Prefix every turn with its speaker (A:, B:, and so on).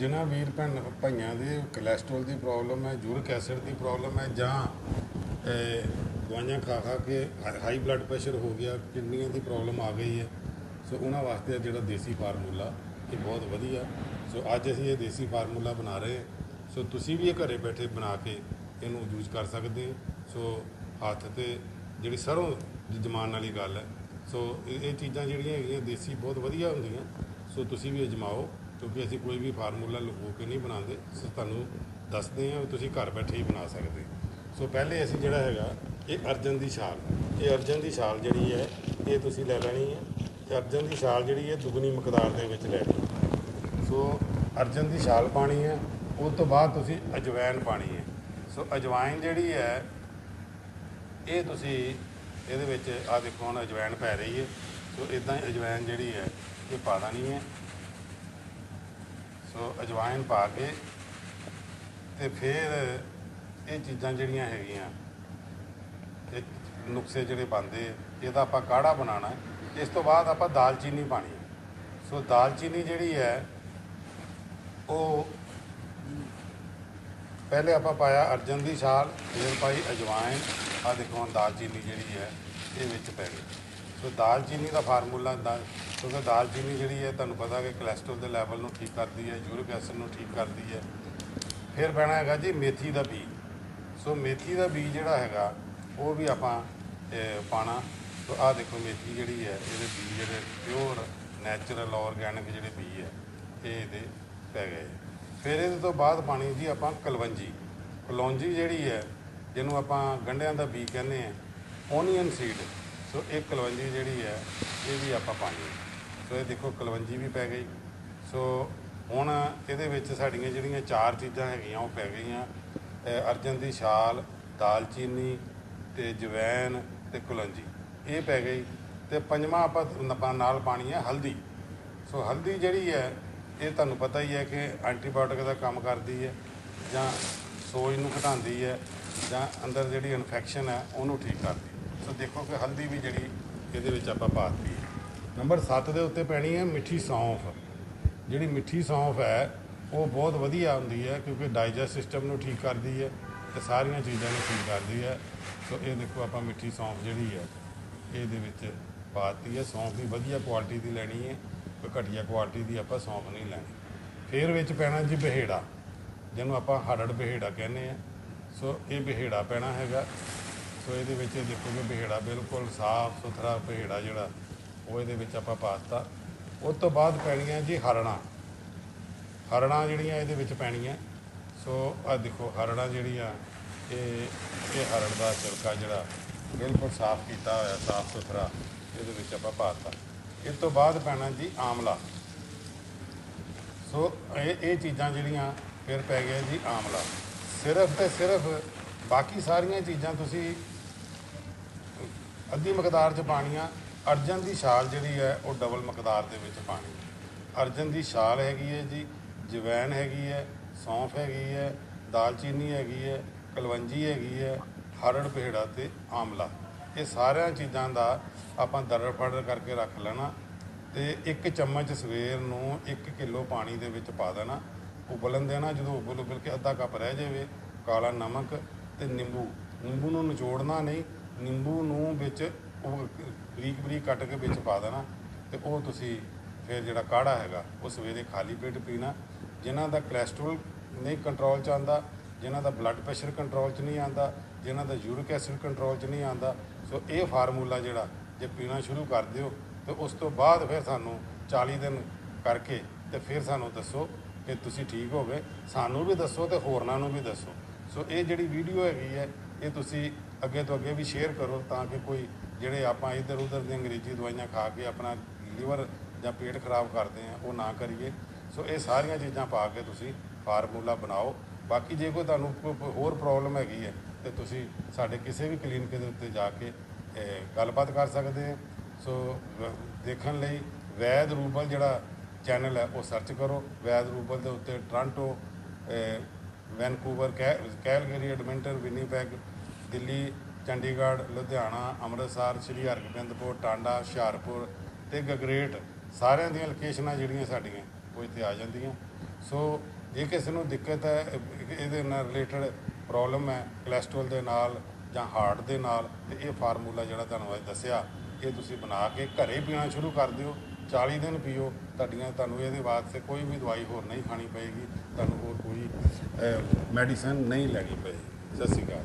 A: ਜਿਨ੍ਹਾਂ ਵੀਰ ਭੈਣ ਭਾਈਆਂ ਦੇ ਕੋਲੇਸਟ੍ਰੋਲ ਦੀ ਪ੍ਰੋਬਲਮ ਹੈ, ਯੂਰਿਕ ਐਸਿਡ ਦੀ ਪ੍ਰੋਬਲਮ ਹੈ, ਜਾਂ ਦਵਾਈਆਂ ਖਾ ਖਾ ਕੇ ਹਾਈ ਬਲੱਡ ਪ੍ਰੈਸ਼ਰ ਹੋ ਗਿਆ, ਕਿਡਨੀਆਂ ਦੀ ਪ੍ਰੋਬਲਮ ਆ ਗਈ ਹੈ। ਸੋ ਉਹਨਾਂ ਵਾਸਤੇ ਜਿਹੜਾ ਦੇਸੀ ਫਾਰਮੂਲਾ, ਇਹ ਬਹੁਤ ਵਧੀਆ। ਸੋ ਅੱਜ ਅਸੀਂ ਇਹ ਦੇਸੀ ਫਾਰਮੂਲਾ ਬਣਾ ਰਹੇ ਹਾਂ। ਸੋ ਤੁਸੀਂ ਵੀ ਇਹ ਘਰੇ ਬੈਠੇ ਬਣਾ ਕੇ ਇਹਨੂੰ ਯੂਜ਼ ਕਰ ਸਕਦੇ ਹੋ। ਸੋ ਹੱਥ ਤੇ ਜਿਹੜੀ ਸਰੋਂ ਦੀ ਜਮਾਨ ਵਾਲੀ ਗੱਲ ਹੈ। ਸੋ ਇਹ ਇਹ ਚੀਜ਼ਾਂ ਜਿਹੜੀਆਂ ਹੈਗੀਆਂ, ਦੇਸੀ ਬਹੁਤ ਵਧੀਆ ਹੁੰਦੀਆਂ। ਸੋ ਤੁਸੀਂ ਵੀ ਅਜਮਾਓ। ਕਿਉਂਕਿ ਅਸੀਂ ਕੋਈ ਵੀ ਫਾਰਮੂਲਾ ਲੁਕੋ ਕੇ ਨਹੀਂ ਬਣਾਉਂਦੇ ਸੋ ਤੁਹਾਨੂੰ ਦੱਸਦੇ ਹਾਂ, ਤੁਸੀਂ ਘਰ ਬੈਠੇ ਹੀ ਬਣਾ ਸਕਦੇ। ਸੋ ਪਹਿਲੇ ਅਸੀਂ ਜਿਹੜਾ ਹੈਗਾ, ਇਹ ਅਰਜਨ ਦੀ ਛਾਲ। ਇਹ ਅਰਜਨ ਦੀ ਛਾਲ ਜਿਹੜੀ ਹੈ, ਇਹ ਤੁਸੀਂ ਲੈ ਲੈਣੀ ਹੈ ਤੇ ਅਰਜਨ ਦੀ ਛਾਲ ਜਿਹੜੀ ਹੈ, ਦੁੱਗਣੀ ਮਕਦਾਰ ਦੇ ਵਿੱਚ ਲੈਣੀ ਹੈ। ਸੋ ਅਰਜਨ ਦੀ ਛਾਲ ਪਾਣੀ ਹੈ, ਉਸ ਤੋਂ ਬਾਅਦ ਤੁਸੀਂ ਅਜਵਾਇਣ ਪਾਣੀ ਹੈ। ਸੋ ਅਜਵਾਇਨ ਜਿਹੜੀ ਹੈ, ਇਹ ਤੁਸੀਂ ਇਹਦੇ ਵਿੱਚ ਆ ਦੇਖੋ ਹੁਣ ਅਜਵਾਇਣ ਪੈ ਰਹੀ ਹੈ। ਸੋ ਇਦਾਂ ਹੀ ਅਜਵਾਇਨ ਜਿਹੜੀ ਹੈ, ਇਹ ਪਾ ਦੇਣੀ ਹੈ। ਸੋ ਅਜਵਾਇਨ ਪਾ ਕੇ ਤੇ ਫਿਰ ਇਹ ਚੀਜ਼ਾਂ ਜਿਹੜੀਆਂ ਹੈਗੀਆਂ, ਇਹ ਨੁਕਸੇ ਜਿਹੜੇ ਬਣਦੇ ਇਹਦਾ ਆਪਾਂ ਕਾੜਾ ਬਣਾਉਣਾ ਇਸ ਤੋਂ ਬਾਅਦ ਆਪਾਂ ਦਾਲਚੀਨੀ ਪਾਣੀ ਸੋ ਦਾਲਚੀਨੀ ਜਿਹੜੀ ਹੈ, ਉਹ ਪਹਿਲੇ ਆਪਾਂ ਪਾਇਆ ਅਰਜਨ ਦੀ ਛਾਲ, ਫਿਰ ਪਾਈ ਅਜਵਾਇਨ। ਆ ਦੇਖੋ ਹੁਣ ਦਾਲਚੀਨੀ ਜਿਹੜੀ ਹੈ, ਇਹ ਵਿੱਚ ਪੈ ਗਈ। ਸੋ ਦਾਲਚੀਨੀ ਦਾ ਫਾਰਮੂਲਾ ਦਾ ਕਿਉਂਕਿ ਦਾਲਚੀਨੀ ਜਿਹੜੀ ਹੈ ਤੁਹਾਨੂੰ ਪਤਾ ਕਿ ਕੋਲੇਸਟ੍ਰੋਲ ਦੇ ਲੈਵਲ ਨੂੰ ਠੀਕ ਕਰਦੀ ਹੈ ਯੂਰਿਕ ਐਸਿਡ ਨੂੰ ਠੀਕ ਕਰਦੀ ਹੈ। ਫਿਰ ਪੈਣਾ ਹੈਗਾ ਜੀ ਮੇਥੀ ਦਾ ਬੀਜ। ਸੋ ਮੇਥੀ ਦਾ ਬੀਜ ਜਿਹੜਾ ਹੈਗਾ ਉਹ ਵੀ ਆਪਾਂ ਇਹ, ਪਾਣਾ ਸੋ ਆਹ ਦੇਖੋ ਮੇਥੀ ਜਿਹੜੀ ਹੈ ਇਹਦੇ ਬੀਜ ਜਿਹੜੇ ਪਿਓਰ ਨੈਚੁਰਲ ਆਰਗੈਨਿਕ ਜਿਹੜੇ ਬੀਜ ਹੈ ਇਹ ਇਹਦੇ ਪੈ ਗਏ। ਫਿਰ ਇਹਦੇ ਤੋਂ ਬਾਅਦ ਪਾਣੀ ਜੀ ਆਪਾਂ ਕਲਵੰਜੀ। ਕਲੌਂਜੀ ਜਿਹੜੀ ਹੈ ਜਿਹਨੂੰ ਆਪਾਂ ਗੰਢਿਆਂ ਦਾ ਬੀ ਕਹਿੰਦੇ ਆ ਓਨੀਅਨ ਸੀਡ ਸੋ ਇਹ ਕਲਵੰਜੀ ਜਿਹੜੀ ਹੈ ਇਹ ਵੀ ਆਪਾਂ ਪਾਣੀ ਹੈ। ਸੋ ਇਹ ਦੇਖੋ ਕਲਵੰਜੀ ਵੀ ਪੈ ਗਈ। ਸੋ ਹੁਣ ਇਹਦੇ ਵਿੱਚ ਸਾਡੀਆਂ ਜਿਹੜੀਆਂ ਚਾਰ ਚੀਜ਼ਾਂ ਹੈਗੀਆਂ, ਉਹ ਪੈ ਗਈਆਂ। ਅਰਜਨ ਦੀ ਛਾਲ ਦਾਲਚੀਨੀ ਤੇ ਜਵੈਨ ਤੇ ਕੁਲੰਜੀ ਇਹ ਪੈ ਗਈ ਤੇ ਪੰਜਵਾਂ ਆਪਾਂ ਨਾਲ ਪਾਣੀ ਹੈ ਹਲਦੀ। ਸੋ ਹਲਦੀ ਜਿਹੜੀ ਹੈ, ਇਹ ਤੁਹਾਨੂੰ ਪਤਾ ਹੀ ਹੈ ਕਿ ਐਂਟੀਬਾਇਓਟਿਕ ਦਾ ਕੰਮ ਕਰਦੀ ਹੈ ਜਾਂ ਸੋਜ ਨੂੰ ਘਟਾਉਂਦੀ ਹੈ ਜਾਂ ਅੰਦਰ ਜਿਹੜੀ ਇਨਫੈਕਸ਼ਨ ਹੈ, ਉਹਨੂੰ ਠੀਕ ਕਰਦੀ ਸੋ ਦੇਖੋ ਕਿ ਹਲਦੀ ਵੀ ਜਿਹੜੀ ਇਹਦੇ ਵਿੱਚ ਆਪਾਂ ਪਾਤੀ ਹੈ। ਨੰਬਰ 7 ਦੇ ਉੱਤੇ ਪੈਣੀ ਹੈ ਮਿੱਠੀ ਸੌਂਫ। ਜਿਹੜੀ ਮਿੱਠੀ ਸੌਂਫ ਹੈ, ਉਹ ਬਹੁਤ ਵਧੀਆ ਹੁੰਦੀ ਹੈ ਕਿਉਂਕਿ ਡਾਈਜੈਸਟ ਸਿਸਟਮ ਨੂੰ ਠੀਕ ਕਰਦੀ ਹੈ ਤੇ ਸਾਰੀਆਂ ਚੀਜ਼ਾਂ ਨੂੰ ਠੀਕ ਕਰਦੀ ਹੈ। ਸੋ ਇਹ ਦੇਖੋ ਆਪਾਂ ਮਿੱਠੀ ਸੌਂਫ ਜਿਹੜੀ ਹੈ, ਇਹਦੇ ਵਿੱਚ ਪਾਤੀ ਹੈ। ਸੌਂਫ ਵੀ ਵਧੀਆ ਕੁਆਲਿਟੀ ਦੀ ਲੈਣੀ ਹੈ, ਕੋਈ ਘਟੀਆ ਕੁਆਲਿਟੀ ਦੀ ਆਪਾਂ ਸੌਂਫ ਨਹੀਂ ਲੈਣੀ। ਫਿਰ ਵਿੱਚ ਪੈਣਾ ਜੀ ਬਹੇੜਾ, ਜਿਹਨੂੰ ਆਪਾਂ ਹੜੜ ਬਹੇੜਾ ਕਹਿੰਦੇ ਆ ਸੋ ਇਹ ਬਹੇੜਾ ਪੈਣਾ ਹੈਗਾ। ਸੋ ਇਹਦੇ ਵਿੱਚ ਇਹ ਦੇਖੋ ਬਹੇੜਾ ਬਿਲਕੁਲ ਸਾਫ਼ ਸੁਥਰਾ ਬਹੇੜਾ ਜਿਹੜਾ ਉਹ ਇਹਦੇ ਵਿੱਚ ਆਪਾਂ ਪਾਤਾ ਉਸ ਤੋਂ ਬਾਅਦ ਪੈਣੀਆਂ ਜੀ ਹਰਣਾ ਹਰਣਾ ਜਿਹੜੀਆਂ ਇਹਦੇ ਵਿੱਚ ਪੈਣੀਆਂ। ਸੋ ਆ ਦੇਖੋ ਹਰਣਾ ਜਿਹੜੀਆਂ ਇਹ ਇਹ ਹਰੜ ਦਾ ਛਿਲਕਾ ਜਿਹੜਾ ਬਿਲਕੁਲ ਸਾਫ਼ ਕੀਤਾ ਹੋਇਆ, ਸਾਫ਼ ਸੁਥਰਾ, ਇਹਦੇ ਵਿੱਚ ਆਪਾਂ ਪਾਤਾ ਇਸ ਤੋਂ ਬਾਅਦ ਪੈਣਾ ਜੀ ਆਮਲਾ। ਸੋ ਇਹ ਇਹ ਚੀਜ਼ਾਂ ਜਿਹੜੀਆਂ ਫਿਰ ਪੈ ਗਿਆ ਜੀ ਆਮਲਾ। ਸਿਰਫ ਤੇ ਸਿਰਫ ਬਾਕੀ ਸਾਰੀਆਂ ਚੀਜ਼ਾਂ ਤੁਸੀਂ ਅੱਧੀ ਮਕਦਾਰ 'ਚ ਪਾਣੀਆਂ ਅਰਜਨ ਦੀ ਛਾਲ ਜਿਹੜੀ ਹੈ ਉਹ ਡਬਲ ਮਕਦਾਰ ਦੇ ਵਿੱਚ ਪਾਣੀ ਅਰਜਨ ਦੀ ਛਾਲ ਹੈਗੀ ਹੈ ਜੀ, ਜਵੈਣ ਹੈਗੀ ਹੈ, ਸੌਂਫ ਹੈਗੀ ਹੈ, ਦਾਲਚੀਨੀ ਹੈਗੀ ਹੈ, ਕਲਵੰਜੀ ਹੈਗੀ ਹੈ, ਹਰੜ ਪਹੇੜਾ ਤੇ ਆਮਲਾ। ਇਹ ਸਾਰੀਆਂ ਚੀਜ਼ਾਂ ਦਾ ਆਪਾਂ ਦਰੜ ਫੜਰ ਕਰਕੇ ਰੱਖ ਲੈਣਾ ਤੇ ਇੱਕ ਚਮਚ ਸਵੇਰ ਨੂੰ 1 ਕਿਲੋ ਪਾਣੀ ਦੇ ਵਿੱਚ ਪਾ ਦੇਣਾ। ਉਬਲਣ ਦੇਣਾ, ਜਦੋਂ ਉਬਲ ਉਬਲ ਕੇ ਅੱਧਾ ਕੱਪ ਰਹਿ ਜਾਵੇ, ਕਾਲਾ ਨਮਕ ਤੇ ਨਿੰਬੂ। ਨਿੰਬੂ ਨੂੰ ਨਿਚੋੜਨਾ ਨਹੀਂ, ਨਿੰਬੂ ਨੂੰ ਵਿੱਚ ਉਹ ਬਰੀਕ ਬਰੀਕ ਕੱਟ ਕੇ ਵਿੱਚ ਪਾ ਦੇਣਾ ਤੇ ਉਹ ਤੁਸੀਂ ਫਿਰ ਜਿਹੜਾ ਕਾੜਾ ਹੈਗਾ, ਉਹ ਸਵੇਰੇ ਖਾਲੀ ਪੇਟ ਪੀਣਾ। ਜਿਨ੍ਹਾਂ ਦਾ ਕੋਲੇਸਟ੍ਰੋਲ ਨਹੀਂ ਕੰਟਰੋਲ 'ਚ ਆਂਦਾ ਜਿਨ੍ਹਾਂ ਦਾ ਬਲੱਡ ਪ੍ਰੈਸ਼ਰ ਕੰਟਰੋਲ 'ਚ ਨਹੀਂ ਆਂਦਾ ਜਿਨ੍ਹਾਂ ਦਾ ਯੂਰਿਕ ਐਸਿਡ ਕੰਟਰੋਲ 'ਚ ਨਹੀਂ ਆਂਦਾ ਸੋ ਇਹ ਫਾਰਮੂਲਾ ਜਿਹੜਾ ਜੇ ਪੀਣਾ ਸ਼ੁਰੂ ਕਰ ਦਿਓ, ਤੇ ਉਸ ਤੋਂ ਬਾਅਦ ਫਿਰ ਸਾਨੂੰ 40 ਦਿਨ ਕਰਕੇ ਤੇ ਫਿਰ ਸਾਨੂੰ ਦੱਸੋ ਕਿ ਤੁਸੀਂ ਠੀਕ ਹੋ ਗਏ ਸਾਨੂੰ ਵੀ ਦੱਸੋ ਤੇ ਹੋਰਨਾਂ ਨੂੰ ਵੀ ਦੱਸੋ। ਸੋ ਇਹ ਜਿਹੜੀ ਵੀਡੀਓ ਹੈਗੀ ਹੈ, ਇਹ ਤੁਸੀਂ ਅੱਗੇ ਤੋਂ ਅੱਗੇ ਵੀ ਸ਼ੇਅਰ ਕਰੋ ਤਾਂ ਕਿ ਕੋਈ ਜਿਹੜੇ ਆਪਾਂ ਇੱਧਰ ਉੱਧਰ ਦੀ ਅੰਗਰੇਜ਼ੀ ਦਵਾਈਆਂ ਖਾ ਕੇ ਆਪਣਾ ਲੀਵਰ ਜਾਂ ਪੇਟ ਖਰਾਬ ਕਰਦੇ ਆ, ਉਹ ਨਾ ਕਰੀਏ। ਸੋ ਇਹ ਸਾਰੀਆਂ ਚੀਜ਼ਾਂ ਪਾ ਕੇ ਤੁਸੀਂ ਫਾਰਮੂਲਾ ਬਣਾਓ। ਬਾਕੀ ਜੇ ਕੋਈ ਤੁਹਾਨੂੰ ਕੋਈ ਹੋਰ ਪ੍ਰੋਬਲਮ ਹੈਗੀ ਹੈ, ਤੇ ਤੁਸੀਂ ਸਾਡੇ ਕਿਸੇ ਵੀ ਕਲੀਨਿਕ ਦੇ ਉੱਤੇ ਜਾ ਕੇ ਗੱਲਬਾਤ ਕਰ ਸਕਦੇ ਆ ਸੋ ਦੇਖਣ ਲਈ ਵੈਦ ਰੂਬਲ ਜਿਹੜਾ ਚੈਨਲ ਹੈ, ਉਹ ਸਰਚ ਕਰੋ। ਵੈਦ ਰੂਬਲ ਦੇ ਉੱਤੇ ਟ੍ਰਾਂਟੋ ਵੈਨਕੂਵਰ, ਕੈ, Calgary, Edmonton, Winnipeg, Delhi Chandigarh, Ludhiana, Amritsar, Sri Hargobindpur, Tanda, Hoshiarpur ਤੇ ਗਗਰੇਟ, ਸਾਰਿਆਂ ਦੀਆਂ ਲੋਕੇਸ਼ਨਾਂ ਜਿਹੜੀਆਂ ਸਾਡੀਆਂ, ਉਹ ਇੱਥੇ ਆ ਜਾਂਦੀਆਂ। ਸੋ ਜੇ ਕਿਸੇ ਨੂੰ ਦਿੱਕਤ ਹੈ ਇਹਦੇ ਨਾਲ ਰਿਲੇਟਡ ਪ੍ਰੋਬਲਮ ਹੈ ਕੋਲੇਸਟ੍ਰੋਲ ਦੇ ਨਾਲ ਜਾਂ ਹਾਰਟ ਦੇ ਨਾਲ, ਤੇ ਇਹ ਫਾਰਮੂਲਾ ਜਿਹੜਾ ਤੁਹਾਨੂੰ ਅੱਜ ਦੱਸਿਆ, ਇਹ ਤੁਸੀਂ ਬਣਾ ਕੇ ਘਰੇ ਪੀਣਾ ਸ਼ੁਰੂ ਕਰ ਦਿਓ 40 ਦਿਨ ਪੀਓ, ਤੁਹਾਡੀਆਂ, ਤੁਹਾਨੂੰ ਇਹਦੇ ਵਾਸਤੇ ਕੋਈ ਵੀ ਦਵਾਈ ਹੋਰ ਨਹੀਂ ਖਾਣੀ ਪਏਗੀ, ਤੁਹਾਨੂੰ ਹੋਰ ਕੋਈ ਮੈਡੀਸਨ ਨਹੀਂ ਲੈਣੀ ਪਏਗੀ। ਸਤਿ ਸ਼੍ਰੀ ਅਕਾਲ।